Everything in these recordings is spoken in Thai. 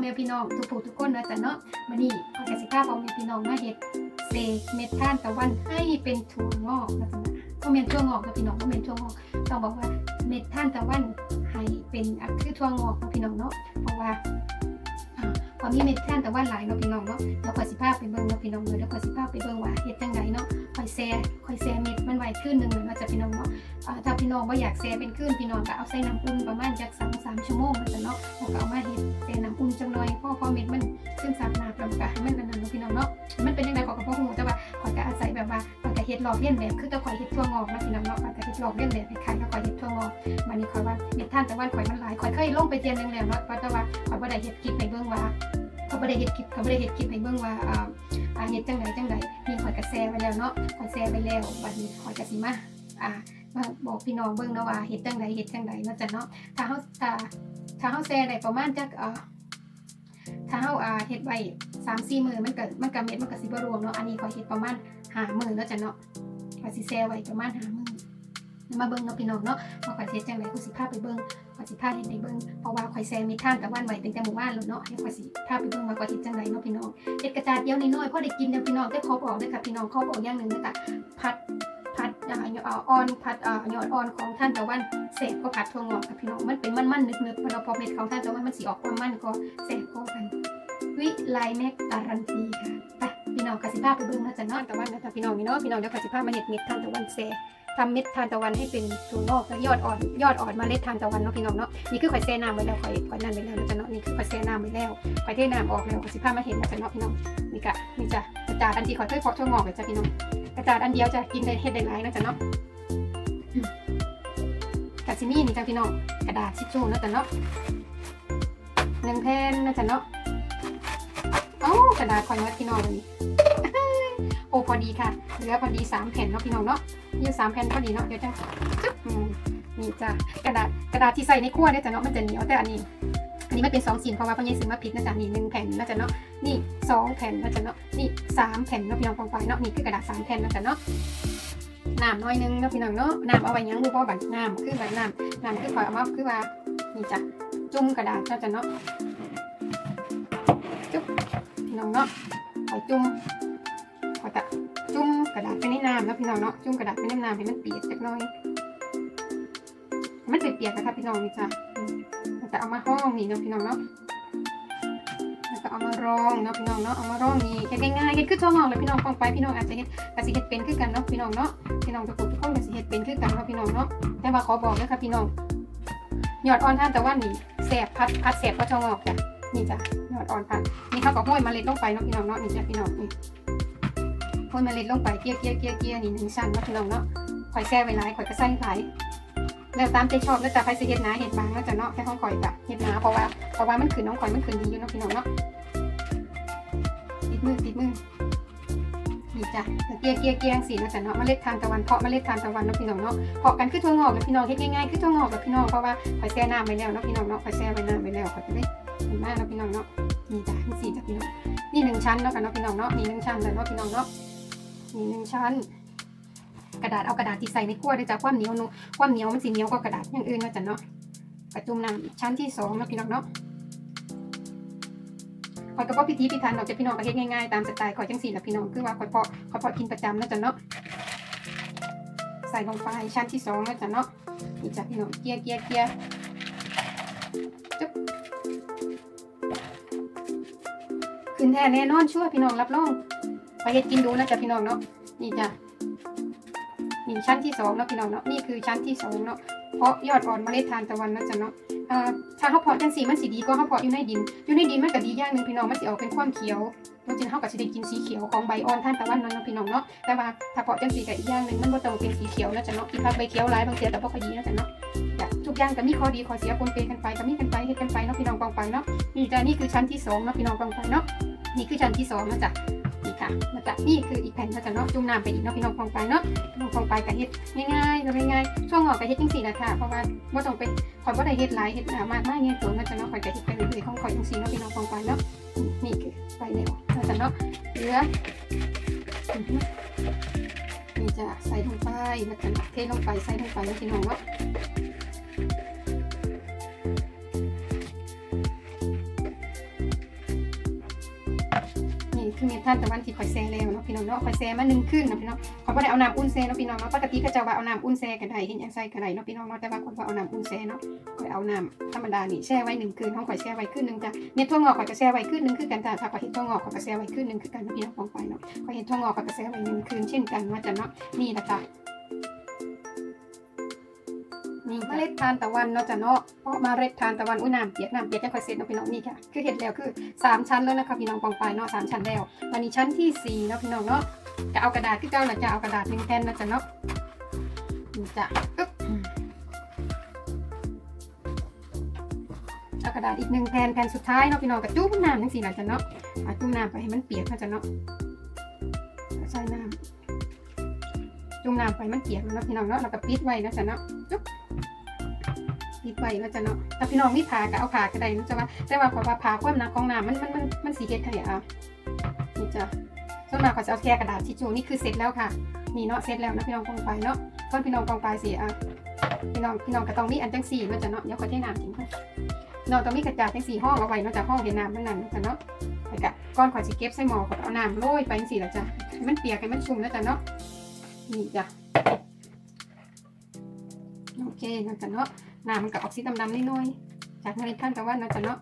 แม่พี่น้องทุกผู้ทุกคนนะจ๊ะเนาะวันนี้ขอกสิภาพ่อแม่พี่น้องมาเฮ็ดเซเม็ดท่านตะวันให้เป็นถั่วงอกนะจ๊ะก็เมนถั่วงอกนะพี่น้องก็เมนถั่วงอกต้องบอกว่าเม็ดท่านตะวันให้เป็นคือถั่วงอกนะพี่น้องเนาะเพราะว่า อ่ามีเม็ดท่านแต่ว่าหลายเนาะพี่น้องเนาะเดี๋ยวขอยสิภาไปเบิ่งเนาะพี่น้องเดี๋ยวขอยสิภาไปเบิ่งว่าเฮ็ดจังไดเนาะคอยแซ่คอยแซ่เม็ดมันไว้ขึ้นหนึงเลยว่าจะพี่น้องเนาะถ้าพี่น้องว่าอยากแช่เป็นคลื่นพี่น้องก็เอาใส่น้ำอุ่นประมาณจากสองสามชั่วโมงนจะเนาะแล้วก็เอามาเฮ็ดแช่น้ำอุ่นจังหน่อยพอพอเม็ดมันซึ่งสับหนาปลำกะให้มันนั่นนะพี่น้องเนาะมัน หลอกเลียนแบบคือตะข่อยเฮ็ดทั่วงอกนะพี่น้องเนาะขอยก็เฮ็ดหลอกเลียนแบบคล้ายๆกับข่อยเฮ็ดทั่วงอกวันนี้ข่อยว่าเม็ดท่านแต่ว่าข่อยมันหลายข่อยเคยลงไปเตียนหนึงแล้วเนาะว่าแต่ว่าข่อยบ่ได้เฮ็ดคลิปให้เบิ่งว่าเขาบ่ได้เฮ็ดคลิปเขาบ่ได้เฮ็ดคลิปให้เบิ่งว่าอ่าอ่าเฮ็ดจังไดจังไดนี่ข่อยก็แชร์ไว้แล้วเนาะข่อยแชร์ไปแล้วบัดนี้ข่อยก็สิมาอ่ามาบอกพี่น้องเบิ่งเนาะว่าเฮ็ดจังไดเฮ็ดจังไดเนาะจ้ะเนาะถ้าเฮาถ้าถ้าเฮาแซ่ได้ประมาณจักเอ่อถ้าเฮาอ่าเฮ็ดไว้3-4มื้อมันก็มันก็เม็ดมันก็สิบ่รวมเนาะอันนี้ขอยเฮ็ดประมาณ5มื้อเนาะจ้ะเนาะ ขอยสิแซ่ไว้ประมาณ5มื้อมาเบิ่งเนาะพี่น้องเนาะว่าขอยเฮ็ดจังไดกูสิพาไปเบิ่งขอยสิพาเฮ็ดให้เบิ่งเพราะว่าขอยแซ่มีท่านตะวันไว้ตั้งแต่หมู่บ้านแล้วเนาะให้ขอยสิพาไปเบิ่งว่าขอยเฮ็ดจังไดเนาะพี่น้องเฮ็ดกระจาดเดียวน้อยๆพอได้กินเด้อพี่น้องแต่ขอบอกเด้อค่ะพี่น้องขอบอกอย่างหนึงเด้อค่ะผัดพัดอ่าอ่อ่อนพัดอ่ายอดอ่อนของท่านตะวันเสกก็ผัดถั่วงอกกับพี่น้องมันเป็นมันๆนึกๆพอเราพอเม็ดของท่านตะวันมันสีออกความมันก็เสกก็กัน วิไลแม็กการันตีค่ะไป พี่น้องกสิภาไปเบิ่งนะจ๊ะเนาะตะวันนะจ๊ะพี่น้องนี่เนาะพี่น้องเดี๋ยวกสิภามาเห็ดเม็ดทานตะวันเสกทำเม็ดทานตะวันให้เป็นถั่วงอกและยอดอ่อนยอดอ่อนเมาเล็ดทานตะวันเนาะพี่น้องเนาะนี่คือข่อยแช่น้ำไว้แล้วข่อยข่อยนั่นไว้แล้วนะจ๊ะเนาะนี่คือข่อยแช่น้ำไว้แล้วข่อยเทน้ำออกแล้วกสิภามาเห็นนะจ๊ะเนาะพี่น้องนี่กะนี่จ้ะกระจาดอันที่ข่อยเคยเพาะถั่วงอกเลยจ้ะพี่น้องกระจาดอันเดียวจะกินได้เฮ็ดได้หลายนะจ๊ะเนาะกาซิมี่นี่จ้าพี่น้องกระดาษชิชชูนะจ๊ะเนาะหนึ่งแผ่นนะจ๊ะเนาะ ระดาษคอยมัดพี่น้องเลยโอ้พอดีค่ะ เหลือพอดีสามแผ่นเนาะพี่น้องเนาะนี่สามแผ่นพอดีเนาะเดี๋ยวจะจึ๊บนี่จ้ะกระดาษกระดาษที่ใส่ในขั้วเนี่ยจ้ะเนาะมันจะเหนียวแต่อันนี้ อันนี้มันเป็นสองสีเพราะว่าพ่อใหญ่ซื้อมาผิดนะจ๊ะนี่หนึ่งแผ่นนะจ๊ะเนาะนี่สองแผ่นนะจ๊ะเนาะนี่สามแผ่นเนาะพี่น้องฟองไฟเนาะนี่คือกระดาษสามแผ่นนะจ๊ะเนาะน้ำน้อยนึงเนาะพี่น้องเนาะน้ำเอาไว้ยังรู้บ่บัดน้ำคือบัดน้ำน้ำคือคอยเอามาคือว่านี่จ้ะจุ่มกระดาษเนาะจ้ะเนาะ น้องเนาะคอจุ่มคอยกะจุ่มกระดาษไปในน้ำนะพี่น้องเนาะจุ่มกระดาษไปในน้ำให้มันเปียกจักหน่อย มันเปียกๆนะคะพี่น้องนี่จ้ะอืมแล้วก็เอามาห้องนี่เนาะพี่น้องเนาะแล้วก็เอามารองเนาะพี่น้องเนาะเอามารองนี่เฮ็ดง่ายๆเฮ็ดคือทั่วงอกเลยพี่น้องฟังไปพี่น้องอาจจะเฮ็ดอาจจะเฮ็ดเป็นคือกันเนาะพี่น้องเนาะพี่น้องทุกคนทุกคนก็สิเฮ็ดเป็นคือกันเนาะพี่น้องเนาะแต่ว่าขอบอกเด้อค่ะพี่น้องหยอดอ่อนท่านแต่ว่านี่แสบพัดพัดแสบก็จะงออกจ้ะนี่จ้ะ อดอ่อนพัดนี่เขาก็ห้อยเมล็ดลงไปเนาะพี่น้องเนาะนี่จ้ะพี่น้องนี่ห้อยเมล็ดลงไปเกี้ยเกี้ยเกี้ยเกี้ยนี่หนึ่งชั้นเนาะพี่น้องเนาะข่อยแซ่ไว้หลายข่อยก็ใส่หลายแล้วตามใจชอบแล้วจะใครสิเฮ็ดหนาเฮ็ดบางแล้วจะเนาะแค่ห้องข่อยกะเฮ็ดหนาเพราะว่าเพราะว่ามันขึ้นน้องข่อยมันขึ้นดีอยู่เนาะพี่น้องเนาะติดมือติดมือนี่จ้ะเกียเกียเกียร์สีนะจ๊ะเนาะเมล็ดทานตะวันเพาะเมล็ดทานตะวันเนาะพี่น้องเนาะเพาะกันคือถั่วงอกกับพี่น้องเฮ็ดง่ายๆคือถั่วงอกกับพี่น้องเพราะว่าข่อยแช่น้ำไว้แล้วเนาะพี่น้องเนาะข่อยแช่ไว้น้ำไว้แล้วข่อยได้เห็นมากเนาะพี่น้องเนาะ นี่จ้ะนี่สีจ้ะพี่น้องนี่หนึ่งชั้นเนาะกันเนาะพี่น้องเนาะนี่หนึ่งชั้นเลยเนาะพี่น้องเนาะนี่หนึ่งชั้น กระดาษเอากระดาษที่ใส่ในขั้วด้วยจ้ะความเหนียวนูความเหนียวมันสีเหนียวกว่ากระดาษอย่างอื่นเนาะจ้ะเนาะกระจุมน้ำชั้นที่สองเนาะพี่น้องเนาะขอยก็บ่พิธีพิธันดอกจะพี่น้องก็เฮ็ดง่ายๆตามสไตล์ขอยจังซี่ละพี่น้องคือว่าขอยเพาะขอยเพาะกินประจำแล้วจ้ะเนาะใส่ลงไปชั้นที่สองแล้วจ้ะเนาะนี่จ้ะพี่น้องเกียร์เกียร์เกีย ขึ้นแท้แน่นอนชั่วพี่น้องรับรองข่อยเฮ็ดกินดูนะจ้ะพี่น้องเนาะนี่จ้ะนี่ชั้นที่สองเนาะพี่น้องเนาะนี่คือชั้นที่สองเนาะเพราะยอดอ่อนเมล็ดทานตะวันนะจ้ะเนาะอ่าถ้าเขาเพาะจังสีมันสีดีก็เขาเพาะอยู่ในดิน อยู่ในดินมันก็ดีอย่างหนึ่งพี่น้องมันสิออกเป็นความเขียวเราะฉะนั้นเขาก็จะได้กินสีเขียวของใบอ่อนท่านตะวันนั่นพี่น้องเนาะแต่ว่าถ้าเพาะจังสีก็อีกอย่างหนึ่งมันบ่ต้องเป็นสีเขียวนะจ๊ะเนาะกินผักใบเขียวหลายบางเทีแต่บ่ค่อยดีนะจ๊ะเนาะจ้ะ อย่างก็มีข้อดีข้อเสียปนเปกันไปก็มีกันไปเฮ็ดกันไปเนาะพี่น้องปองไปเนาะนี่จ้ะนี่คือชั้นที่สองเนาะพี่น้องปองไปเนาะนี่คือชั้นที่สองนะจ๊ะนี่ค่ะแล้วก็นี่คืออีกแผ่นนะจ๊ะเนาะจุ่มน้ำไปอีกเนาะพี่น้องปองไปเนาะพี่น้องปองไปก็เฮ็ดง่ายๆก็ง่ายๆช่วงออกก็เฮ็ดจังซี่แหละค่ะเพราะว่าบ่ต้องไปข่อยบ่ได้เฮ็ดหลายเฮ็ดมากมากเนี่ยตัวมันจะเนาะข่อยก็เฮ็ดไปเรื่อยๆของข่อยจังซี่เนาะพี่น้องฟังไปเนาะนี่คือไปแล้วแล้วจะเนาะเหลืออื้อหือนี่จะใส่ลงไปแล้วกันเทลงไปใส่ลงไปแล้วพี่น้องเนาะ คือเม็ดทานตะวันที่ข่อยแซ่แล้วเนาะพี่น้องเนาะข่อยแซ่มาหนึ่งคืนเนาะพี่น้องข่อยบ่ได้เอาน้ำอุ่นแซ่เนาะพี่น้องเนาะปกติก็จะว่าเอาน้ำอุ่นแซ่ก็ได้เห็นอย่างใส่ก็ได้เนาะพี่น้องเนาะแต่ว่าข่อยบ่เอาน้ำอุ่นแซ่เนาะข่อยเอาน้ำธรรมดานี่แช่ไว้หนึ่งคืนห้องข่อยแช่ไว้คืนหนึ่งจ้ะเม็ดถั่วงอกข่อยก็แช่ไว้คืนหนึ่งคือกันจ้ะถ้าข่อยเห็นถั่วงอกข่อยก็แช่ไว้คืนหนึ่งคือกันเนาะพี่น้องของข่อยเนาะข่อยเห็นถั่วงอกข่อยก็แช่ไว้หนึ่งคืนเช่นกันว่าจะเนาะนี่นะจ๊ะ เมล็ดทานตะวันเนาะจ้ะเนาะเพราะเมล็ดทานตะวันอุ้ยน้ำเปียกน้ำเปียกจังค่อยเสร็จเนาะพี่น้องนี่ค่ะคือเห็ดแล้วคือสามชั้นแล้วนะคะพี่น้องปองไปเนาะสามชั้นแล้ววันนี้ชั้นที่สี่เนาะพี่น้องเนาะจะเอากระดาษที่เก้านะจะเอากระดาษหนึ่งแผ่นนะจ๊ะเนาะนี่จะอึ๊บเอากระดาษอีกหนึ่งแผ่นแผ่นสุดท้ายเนาะพี่น้องกระจุ่มน้ำทั้งสี่นะจ๊ะเนาะเอาจุ่มน้ำไปให้มันเปียกนะจ๊ะเนาะใส่น้ำจุ่มน้ำไปมันเปียกแล้วเนาะพี่น้องเนาะแล้วก็ปิดไว้นะจ๊ะเนาะจุ๊บ ปิดไว้นะจ๊ะเนาะถ้าพี่น้องมีผาก็เอาผาก็ได้นะจ๊ะว่าแต่ว่าเพราะว่าผาความหนักของน้ำมันมันมันมันสีเฮ็ดให้อะนี่จ้ะส่วนมากก็จะเอาแค่กระดาษทิชชู่นี่คือเสร็จแล้วค่ะนี่เนาะเสร็จแล้วนะพี่น้องกองไปเนาะต้นพี่น้องกองไปสิอะพี่น้องพี่น้องก็ต้องมีอันจังสี่นะจ้ะเนาะเดี๋ยวขอเทน้ำทิ้งค่ะน้องต้องมีกระดาษจังสี่ห้องเอาไว้นาะจ้ะห้องเห็นน้ำมันนั่นนะจ้ะเนาะไปกะก้อนขอสิเก็บใส่หม้อขอเอาน้ำโรยไปจังสี่ละจ้ะให้มันเปียกให้มันชุ่มนะจ้ะเนาะนี่จ้ะโอเคนะจ้ะเนาะ น้ำมันก็ออกสีดำๆนิดหน่อย จากเมล็ดท่านตะวันนะจ้ะเนาะ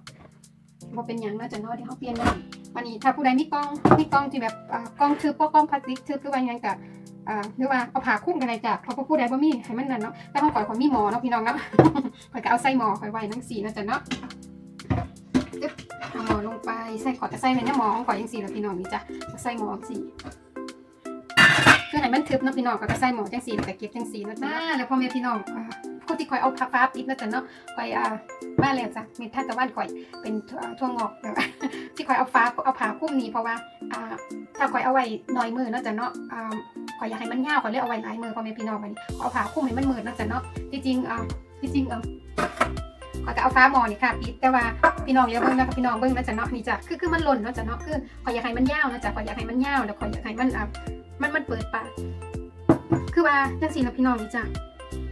บ่เป็นหยังนะจ้ะเนาะเดี๋ยวเขาเปลี่ยนน้วันนี้ถ้าผู้ใดมีกล้องมีกล้องที่แบบกล้องทึบพวกกล้องพลาสติกทึบคือว่ายังกะอ่าหรือว่าเอาผ่าคุ้มกันเลยจ้ะเพราะผู้ใดบ่มีให้มันนั่นเนาะแต่ห้องก่อยขอยมีหมอเนาะพี่น้องเนาะข่อยก็เอาใส่หมอข่อยไว้ทั้งสี่นะจ๊ะเนาะจึ๊บเอาหมอลงไปใส่ขอจะใส่ในหม้อของข่อยยังสี่แล้วพี่น้องนี่จ้ะใส่หมอสี่คือให้มันทึบเนาะพี่น้องก็ใส่หมอจังสี่แล้วก็เก็บจังสี่นะจ๊ะแล้วพ่อแม่พี่น้อง อ่าผู้ที่ข่อยเอาผ้าฟ้าปิดนะจ๊ะเนาะข่อยอ่ามานแล้วจ้ะมีท่านตะวันข่อยเป็นทั่วงอกแบบที่คอยเอาฟ้าเอาผ้าคุ้มนี้เพราะว่าอ่าถ้าคอยเอาไว้น้อยมือนาะจ้ะเนาะอ่าคอยอยากให้มันยาวคอยเลยเอาไว้หลายมือพอแม่พี่น้องไปเอาผ้าคุ้มให้มันมืดนาะจ้ะเนาะที่จริงอ่าที่จริงอ่าคอยก็เอาฟ้าหมอนี่ค่ะปิดแต่ว่าพี่น้องอย่าเบิ่งนะคะพี่น้องเบิ่งนะจ้ะเนาะนี่จ้ะคือคือมันหล่นเนาะจ้ะเนาะคือคอยอยากให้มันยาวนะจ้ะคอยอยากให้มันยาวแล้วคอยอยากให้มันอ่ามันมันเปิดปากคือว่าจังซี่นะพี่น้องนี่จ้ะ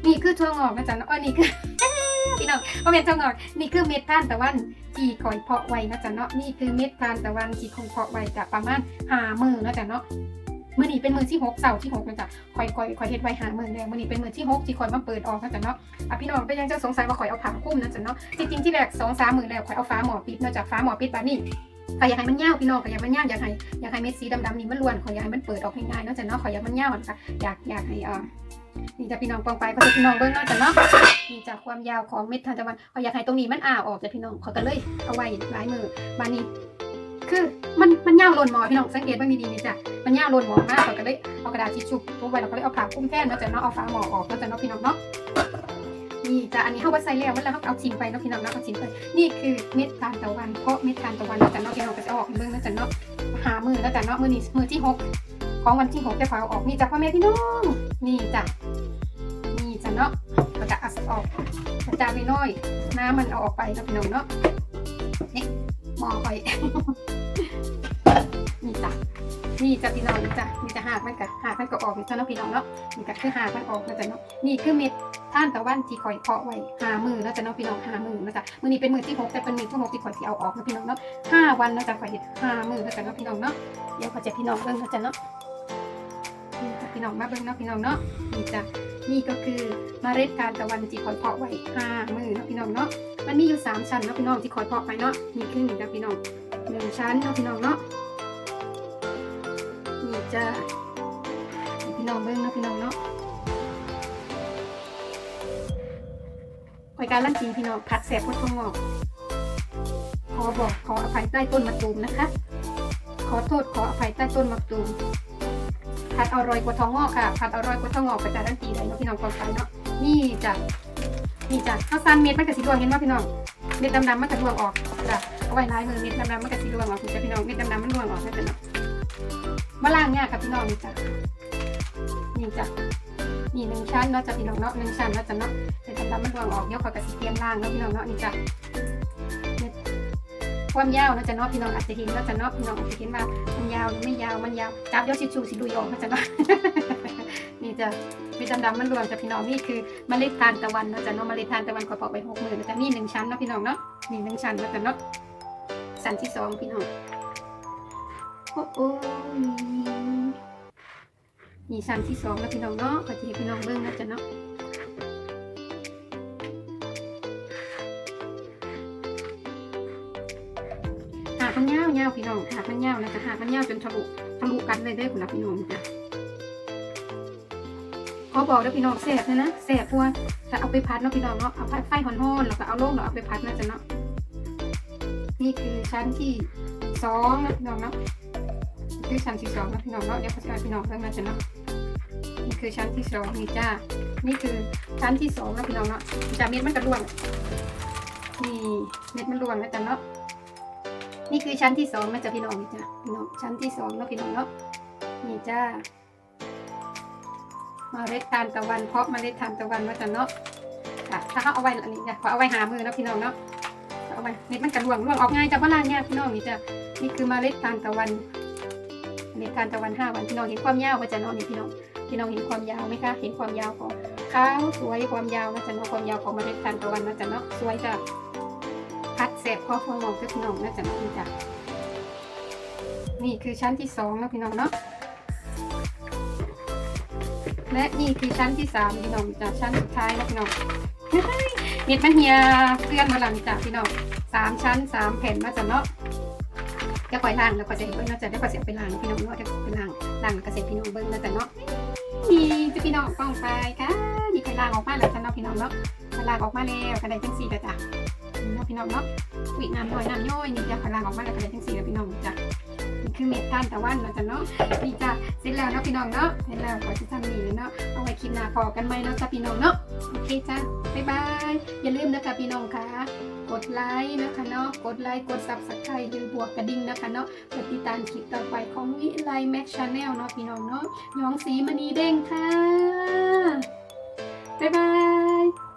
นี่คือทั่วงอกนะจ้ะเนาะเออนี่คือ พี่น้องบ่แม่นทั่วงอกนี่คือเม็ดทานตะวันที่คอยเพาะไว้นะจ๊ะเนาะนี่คือเม็ดทานตะวันที่คงเพาะไว้จะประมาณหามือนะจ๊ะเนาะมื่อนี้เป็นมือที่หกเสาร์ที่หกนะจ๊ะคอยคอยคอยเฮ็ดไว้หามือแล้วมื่อนี้เป็นมือที่หกที่คอยมาเปิดออกนะจ๊ะเนาะอะพี่น้องไปยังเจ้าสงสัยว่าคอยเอาผ้าคลุ้มนะจ๊ะเนาะจริงๆที่แรกสองสามมือแล้วคอยเอาฟ้าหมอปิดนะจ๊ะฟ้าหมอปิดแบบนี้คอยอยากให้มันยาวพี่น้องคอยอยากมันยาวอยากให้อยากให้เม็ดสีดำๆนี่มันล้วนคอยอยากให้มันเปิดออกง่ายๆนะจ๊ะเนาะคอยอยากมันยาวนะคะอยากอยากให้อ่า นี่จะพี่น้องปองไปก็จะพี่น้องเบิ้งเนาะจ๊ะเนาะนี่จากความยาวของเม็ดทานตะวันเอาอยากให้ตรงนี้มันอ้าออกจ้ะพี่น้องขอกันเลย เอาไว้หลายมือบานนี้ คือมันมันยาวหล่นหมอพี่น้องสังเกตบ้างดีๆนี่จ้ะมันยาวหล่นหมอมากขอกันเลยเอากระดาษทิชชู่ปุ๊บไว้เราก็เลยเอาผ้าคลุ้มแท่นเนาะจ้ะเนาะเอาฟ้าหมอออกเนาะจ้ะเนาะพี่น้องเนาะนี่จ้ะอันนี้เข้าวัดใส่แล้วมันแล้วเอาชิมไปเนาะพี่น้องเนาะเอาชิมไปนี่คือเม็ดทานตะวันเพราะเม็ดทานตะวันนาะจ้ะเนาะพี่น้องก็จะออกเบิ่งเนาะจ้ะเนาะหามือแล้วจ้ะเนาะมือนี้มือที่หกของวันที่หกจะขอเอาออกนี่จ้ะพ่อแม่พี่น้องนี่จ้ะ เนาะแล้วก็เอาออกกระจายไปน้อย น้ำมันเอาออกไปนะพี่น้องเนาะนี่มอคอยนี่จ้ะนี่จ้ะพี่น้องนี่จ้ะนี่จะหากมันกะหากมันก็ออกจ้ะเนาะพี่น้องเนาะนี่ก็คือหากมันออกนะจ๊ะเนาะนี่คือเม็ดท่านตะวันที่คอยเพาะไว้หามือนะจ๊ะเนาะพี่น้องหามือนะจ๊ะมือนี้เป็นมือที่หกแต่เป็นมือที่หกที่คอยที่เอาออกนะพี่น้องเนาะห้าวันนะจ๊ะคอยเห็ดหามือนะจ๊ะเนาะพี่น้องเนาะเดี๋ยวขอจะพี่น้องเบิ่งนะจ๊ะเนาะนี่ค่ะพี่น้องมาเบิ่งเนาะพี่น้องเนาะนี่จ้ะ นี่ก็คือเมล็ดทานตะวันที่คอยเพาะไว้ห้ามือนะพี่น้องเนาะมันมีอยู่สามชั้นนะพี่น้องที่คอยเพาะไปเนาะมีครึ่งหนึ่งจ้ะพี่น้องหนึ่งชั้นนะพี่น้องเนาะนี่จะพี่น้องเบิ้งนะพี่น้องเนาะคอยการลั่นจีพี่น้องผัดแสบพดทองงอกขอบอกขออภัยใต้ต้นมะตูมนะคะ ขอโทษขออภัยใต้ต้นมะตูม ผัดอร่อยกว่าทองงอกค่ะผัดอร่อยกว่าทองงอกไปจากด้านตีเลยเนาะพี่น้องกองไปเนาะนี่จ้ะนี่จ้ะข้าวสารเม็ดมันกระสีดวงเห็นไหมพี่น้องเม็ดดำๆมันกระดวงออกจ้ะเอาไว้ลายมือเม็ดดำๆมันกระสีดวงออกคุณจ้ะพี่น้องเม็ดดำๆมันดวงออกนะจ๊ะเนาะมล่างเนี่ยกับพี่น้องนี่จ้ะนี่จ้ะนี่หนึ่งชั้นเนาะจ้ะพี่น้องเนาะหนึ่งชั้นเนาะจ้ะเนาะเม็ดดำๆมันดวงออกเดี๋ยวขอกระสีเตรียมล่างเนาะพี่น้องเนาะนี่จ้ะ ความยาวเนาะจะเนาะพี่น้องอาจจะเห็นเนาะจะเนาะพี่น้องอาจจะเห็นว่ามันยาวหรือไม่ยาวมันยาวจับเดี๋ยวชิชูสิดูออกเนาะจ้ะเนาะนี่จะมีดำๆมันรวมจากพี่น้องนี่คือเมล็ดทานตะวันเนาะจะเนาะเมล็ดทานตะวันขอปอกไปหกหมื่นนะจ๊ะมีหนึ่งชั้นเนาะพี่น้องเนาะมีหนึ่งชั้นแล้วกันเนาะชั้นที่สองพี่น้องโอ้โอ้ยนี่ชั้นที่สองแล้วพี่น้องเนาะก็จะให้พี่น้องเบิ่งนะจ๊ะเนาะากมันยาวยาวพี่น้องหากมันยาวนะจ๊ะหากมันยาวจนทะลุทะลุกันเลยได้คุณพี่น้องจ้ะขอบอกแล้วพี่น้องแสบเลยนะแสบพราะว่าถ้าเอาไปพัดเนาะพี่น้องเนาะเอาพัดไฟห่อนๆแล้วก็เอาโลงแล้วเอาไปพัดนะจ๊ะเนาะนี่คือชั้นที่สองนะพี่น้องเนาะนี่คือชั้นที่สองนะพี่น้องเนาะเดี๋ยวพัดกาพี่น้องเพิ่มนะจ๊ะเนาะนี่คือชั้นที่สองนี่จ้านี่คือชั้นที่สองนะพี่น้องเนาะจ้าเม็ดมันกระด้วงนี่เม็ดมันรวงนะจ๊ะเนาะ นี่คือชั้นที่สองนะจ๊ะพี่น้องจ้ะพี่น้องชั้นที่สองเนาะพี่น้องเนาะนี่จ้าเมาเล็ดทานตะวันเพาะเมล็ดทานตะวันมาจ้ะเนาะค่ะถ้าเขาเอาไว้อันนี้จ้ะเขาเอาไว้หามือนะพี่น้องเนาะเอาไว้นี่มันกระลวงลวงออกง่ายจ้ะว่าล่างเนี่ยพี่น้องนี่จ้ะนี่คือเมล็ดทานตะวันเมล็ดทานตะวันห้าวันพี่น้องเห็นความยาวว่าจ้ะเนาะนี่พี่น้องพี่น้องเห็นความยาวไหมคะ เห็นความยาวของขาวสวยความยาวนะจ๊ะเนาะความยาวของเมล็ดทานตะวันนะจ๊ะเนาะสวยจ้ะ พัดแสบคอฟองมองก็พี่น้องนะจ๊ะเนาะนี่จ้ะนี่คือชั้นที่สองนะพี่น้องเนาะและนี่คือชั้นที่สามพี่น้องจากชั้นสุดท้ายนะพี่น้องเม็ดมะเฮียเพื่อนมาหลังจากพี่น้องสามชั้นสามแผ่นมาจากเนาะจะปล่อยล่างแล้วก็จะเห็นเบิ้งเนาจะได้ก็เสียไปล่างพี่น้องเนาะจะไปล่างล่างแล้วก็เสียพี่น้องเบิ้งนะแต่เนาะนี่จะพี่น้องป้องไปค่ะนี่ไปล่างออกมาแล้วจ้ะเนาะพี่น้องเนาะล่างออกมาแล้วกระไดจังสี่กระจ้ะ นี่เนาะพี่น้องเนาะวิน้ำน้อยน้ำย่อยนี่จะไปล่างออกมาแล้วกระไดจังสี่แล้วพี่น้องจ้ะนี่คือเม็ดทานตะวันเนาะจ้ะเนาะนี่จ้ะเสร็จแล้วเนาะพี่น้องเนาะเสร็จแล้วขอที่ทำนี่เลยเนาะเอาไว้คลิปหน้าพอกันไหมเนาะจ้ะพี่น้องเนาะโอเคจ้ะบ๊ายบายอย่าลืมนะคะพี่น้องค่ะกดไลค์นะคะเนาะ กดไลค์ กดซับสไครต์หรือบวกกระดิ่งนะคะเนาะเพื่อติดตามคลิปต่อไปของวิไลแม็กชาแนลเนาะพี่น้องเนาะย้องสีมณีเด้งค่ะ บ๊ายบาย